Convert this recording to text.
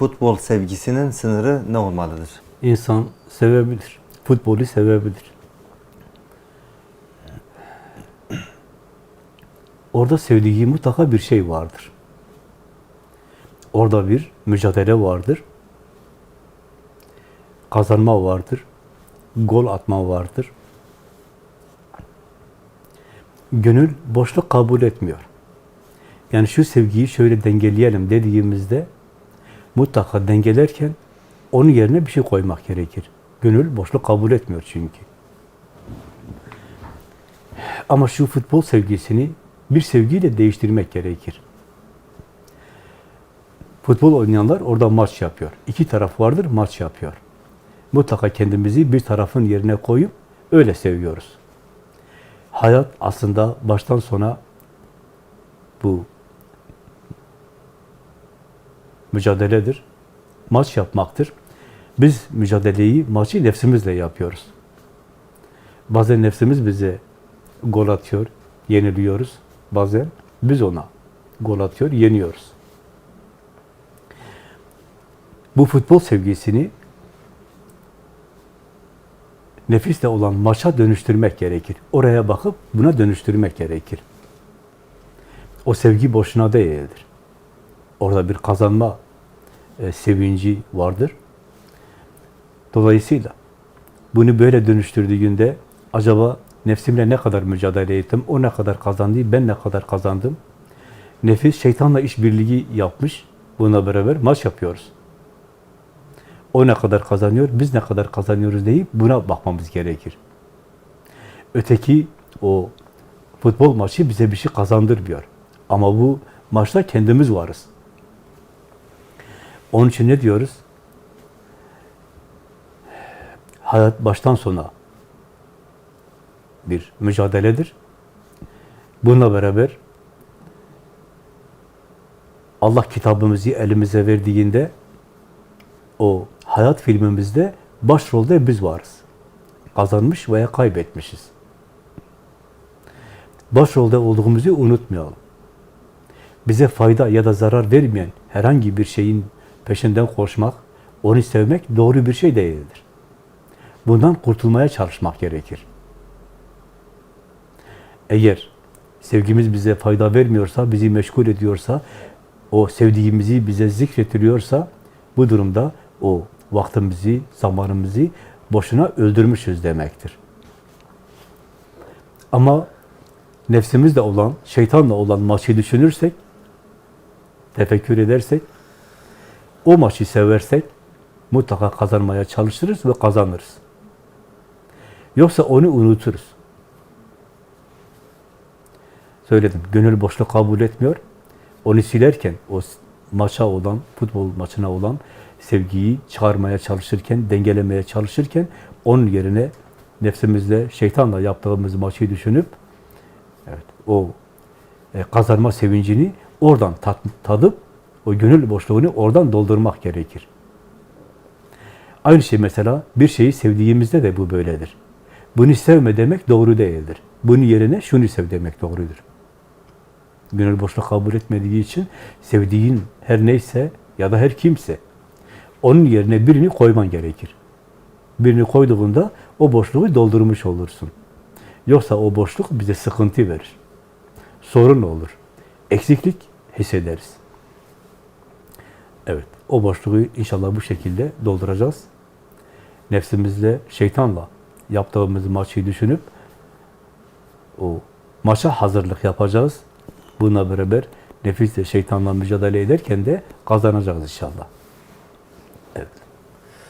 futbol sevgisinin sınırı ne olmalıdır? İnsan sevebilir. Futbolu sevebilir. Orada sevdiği mutlaka bir şey vardır. Orada bir mücadele vardır. Kazanma vardır. Gol atma vardır. Gönül boşluk kabul etmiyor. Yani şu sevgiyi şöyle dengeleyelim dediğimizde mutlaka dengelerken onun yerine bir şey koymak gerekir. Gönül boşluk kabul etmiyor çünkü. Ama şu futbol sevgisini bir sevgiyle değiştirmek gerekir. Futbol oynayanlar orada maç yapıyor. İki taraf vardır, maç yapıyor. Mutlaka kendimizi bir tarafın yerine koyup öyle seviyoruz. Hayat aslında baştan sona bu mücadeledir. Maç yapmaktır. Biz mücadeleyi, maçı nefsimizle yapıyoruz. Bazen nefsimiz bize gol atıyor, yeniliyoruz. Bazen biz ona gol atıyor, yeniyoruz. Bu futbol sevgisini nefisle olan maça dönüştürmek gerekir. Oraya bakıp buna dönüştürmek gerekir. O sevgi boşuna değildir. Orada bir kazanma e, sevinci vardır. Dolayısıyla bunu böyle dönüştürdüğünde acaba nefsimle ne kadar mücadele ettim, o ne kadar kazandı, ben ne kadar kazandım? Nefis şeytanla işbirliği yapmış, buna beraber maç yapıyoruz. O ne kadar kazanıyor, biz ne kadar kazanıyoruz deyip buna bakmamız gerekir. Öteki o futbol maçı bize bir şey kazandırmıyor. Ama bu maçta kendimiz varız. Onun için ne diyoruz? Hayat baştan sona bir mücadeledir. Bununla beraber Allah kitabımızı elimize verdiğinde o hayat filmimizde başrolde biz varız. Kazanmış veya kaybetmişiz. Başrolde olduğumuzu unutmayalım. Bize fayda ya da zarar vermeyen herhangi bir şeyin peşinden koşmak, onu sevmek doğru bir şey değildir. Bundan kurtulmaya çalışmak gerekir. Eğer sevgimiz bize fayda vermiyorsa, bizi meşgul ediyorsa, o sevdiğimizi bize zikretiliyorsa, bu durumda o vaktimizi, zamanımızı boşuna öldürmüşüz demektir. Ama nefsimizle olan, şeytanla olan maçı düşünürsek, tefekkür edersek, o maçı seversek, mutlaka kazanmaya çalışırız ve kazanırız. Yoksa onu unuturuz. Söyledim, gönül boşluk kabul etmiyor. Onu silerken, o maça olan, futbol maçına olan sevgiyi çıkarmaya çalışırken, dengelemeye çalışırken, onun yerine nefsimizle, şeytanla yaptığımız maçı düşünüp, evet, o e, kazanma sevincini oradan tat, tadıp, o gönül boşluğunu oradan doldurmak gerekir. Aynı şey mesela bir şeyi sevdiğimizde de bu böyledir. Bunu sevme demek doğru değildir. Bunun yerine şunu sev demek doğrudur. Gönül boşluk kabul etmediği için sevdiğin her neyse ya da her kimse onun yerine birini koyman gerekir. Birini koyduğunda o boşluğu doldurmuş olursun. Yoksa o boşluk bize sıkıntı verir. Sorun olur. Eksiklik hissederiz. Evet, o boşluğu inşallah bu şekilde dolduracağız. Nefsimizle, şeytanla yaptığımız maçı düşünüp o maça hazırlık yapacağız. Bununla beraber nefisle, şeytanla mücadele ederken de kazanacağız inşallah.